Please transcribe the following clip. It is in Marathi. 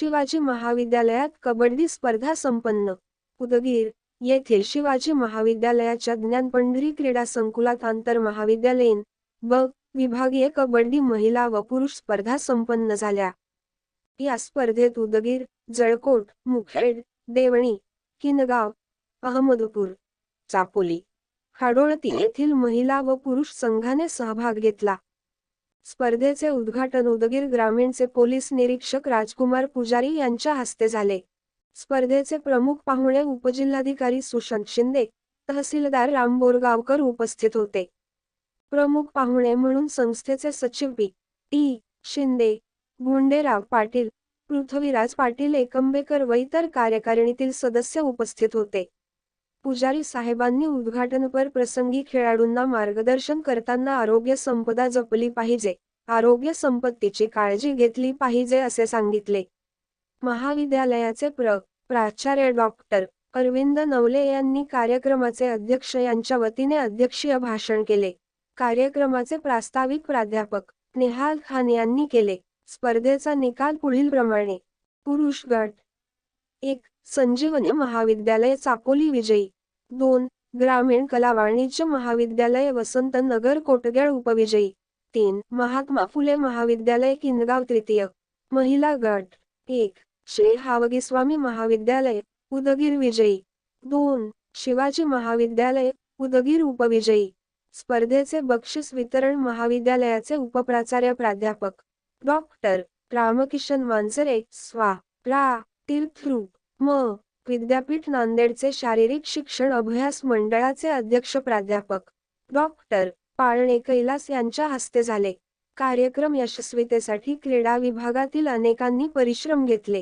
शिवाजी महाविद्यालयात कबड्डी स्पर्धा संपन्न. उदगीर येथील शिवाजी महाविद्यालयाच्या ज्ञानपंढरी क्रीडा संकुलात आंतर महाविद्यालयीन ब विभागीय कबड्डी महिला व पुरुष स्पर्धा संपन्न झाल्या. या स्पर्धेत उदगीर जळकोट मुखेड देवणी किनगाव अहमदपूर चापोली खाडोळती येथील महिला व पुरुष संघाने सहभाग घेतला. स्पर्धेचे उद्घाटन उदगीर ग्रामीणचे पोलीस निरीक्षक राजकुमार पुजारी यांच्या हस्ते झाले. स्पर्धेचे प्रमुख पाहुणे उपजिल्हाधिकारी सुशांत शिंदे तहसीलदार राम बोरगावकर उपस्थित होते. प्रमुख पाहुणे म्हणून संस्थेचे सचिव पी. टी. शिंदे गुंडेराव पाटील पृथ्वीराज पाटील एकंबेकर व इतर कार्यकारिणीतील सदस्य उपस्थित होते. पुजारी साहेबांनी उद्घाटनपर प्रसंगी खेळाडूंना मार्गदर्शन करताना आरोग्य संपदा जपली पाहिजे. आरोग्य संपत्तीची काळजी घेतली पाहिजे असे सांगितले. महाविद्यालयाचे प्र. प्राचार्य डॉक्टर अरविंद नवले यांनी कार्यक्रमाचे अध्यक्ष यांच्या वतीने अध्यक्षीय भाषण केले. कार्यक्रमाचे प्रास्ताविक प्राध्यापक नेहाल खान यांनी केले. स्पर्धेचा निकाल पुढील प्रमाणे पुरुष गट एक संजीवनी महाविद्यालय चापोली विजयी. दोन ग्रामीण कला वाणिज्य महाविद्यालय वसंत नगर कोटगळ उपविजयी. तीन महात्मा फुले महाविद्यालय किनगाव तृतीय. महिला गट. एक श्री हावगीस्वामी महाविद्यालय उदगीर विजयी. दोन शिवाजी महाविद्यालय उदगीर उपविजयी. स्पर्धेचे बक्षीस वितरण महाविद्यालयाचे उपप्राचार्य प्राध्यापक. डॉक्टर. रामकिशन मांजरे स्वा. रा थ्रू म. विद्यापीठ नांदेडचे शारीरिक शिक्षण अभ्यास मंडळाचे अध्यक्ष प्राध्यापक. डॉक्टर पाळणे कैलास यांच्या हस्ते झाले. कार्यक्रम यशस्वीतेसाठी क्रीडा विभागातील अनेकांनी परिश्रम घेतले.